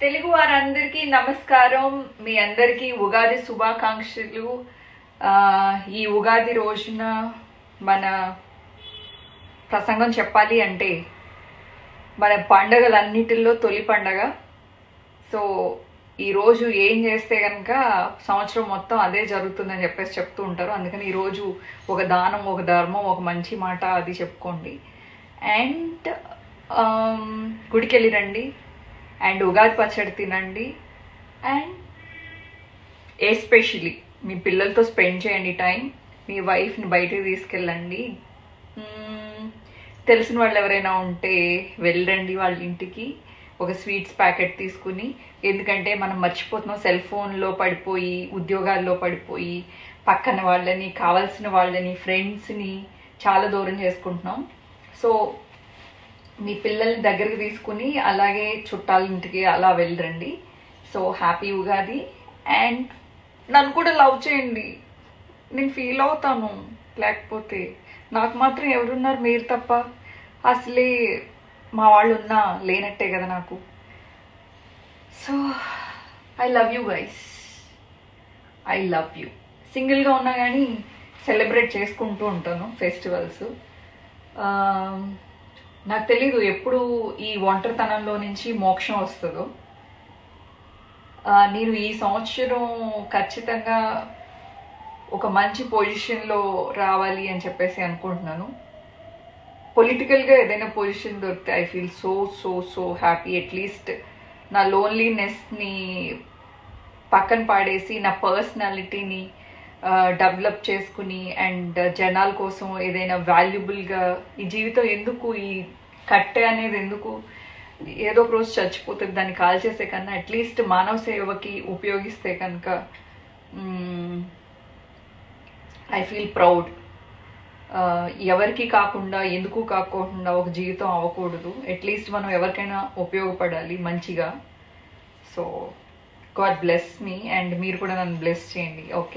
తెలుగు వారందరికీ నమస్కారం. మీ అందరికీ ఉగాది శుభాకాంక్షలు. ఈ ఉగాది రోజున మన ప్రసంగం చెప్పాలి అంటే మన పండగలన్నిటిల్లో తొలి పండగ. సో ఈరోజు ఏం చేస్తే కనుక సంవత్సరం మొత్తం అదే జరుగుతుందని చెప్పేసి చెప్తూ ఉంటారు. అందుకని ఈరోజు ఒక దానం ఒక ధర్మం ఒక మంచి మాట అది చెప్పుకోండి. అండ్ గుడికి వెళ్ళి రండి అండ్ ఉగాది పచ్చడి తినండి. అండ్ ఎస్పెషలీ మీ పిల్లలతో స్పెండ్ చేయండి టైం. మీ వైఫ్ని బయటికి తీసుకెళ్ళండి. తెలిసిన వాళ్ళు ఎవరైనా ఉంటే వెళ్ళండి వాళ్ళ ఇంటికి. ఒక స్వీట్స్ ప్యాకెట్ తీసుకుని. ఎందుకంటే మనం మర్చిపోతున్నాం సెల్ ఫోన్లో పడిపోయి ఉద్యోగాల్లో పడిపోయి పక్కన వాళ్ళని కావాల్సిన వాళ్ళని ఫ్రెండ్స్ని చాలా దూరం చేసుకుంటున్నాం. సో మీ పిల్లల్ని దగ్గరికి తీసుకుని అలాగే చుట్టాలింటికి అలా వెళ్ళరండి. So happy Ugadi. అండ్ నన్ను కూడా లవ్ చేయండి. నేను ఫీల్ అవుతాను. లేకపోతే నాకు మాత్రం ఎవరున్నారు మీరు తప్ప. అసలే మా వాళ్ళు ఉన్నా లేనట్టే కదా నాకు. So I love you guys I love you సింగిల్గా ఉన్నా కానీ సెలబ్రేట్ చేసుకుంటూ ఉంటాను ఫెస్టివల్స్ నాకు తెలీదు ఎప్పుడు ఈ ఒంటరితనంలో నుంచి మోక్షం వస్తుందో. నేను ఈ సంవత్సరం ఖచ్చితంగా ఒక మంచి పొజిషన్లో రావాలి అని చెప్పేసి అనుకుంటున్నాను. పొలిటికల్గా ఏదైనా పొజిషన్ దొరికితే I feel so so so happy. At least నా లోన్లీనెస్ని పక్కన పాడేసి నా పర్సనాలిటీని డెవలప్ చేసుకుని అండ్ జనాల కోసం ఏదైనా వాల్యుబుల్గా ఈ జీవితం ఎందుకు ఈ కట్టె అనేది ఎందుకు ఏదో ఒక రోజు చచ్చిపోతుంది దాన్ని కాల్ చేసే కన్నా అట్లీస్ట్ మానవ సేవకి ఉపయోగిస్తే కనుక ఐ ఫీల్ ప్రౌడ్ ఎవరికి కాకుండా ఎందుకు కాకుండా ఒక జీవితం అవ్వకూడదు. అట్లీస్ట్ మనం ఎవరికైనా ఉపయోగపడాలి మంచిగా. సో గాడ్ బ్లెస్ మీ అండ్ మీరు కూడా నన్ను బ్లెస్ చేయండి. ఓకే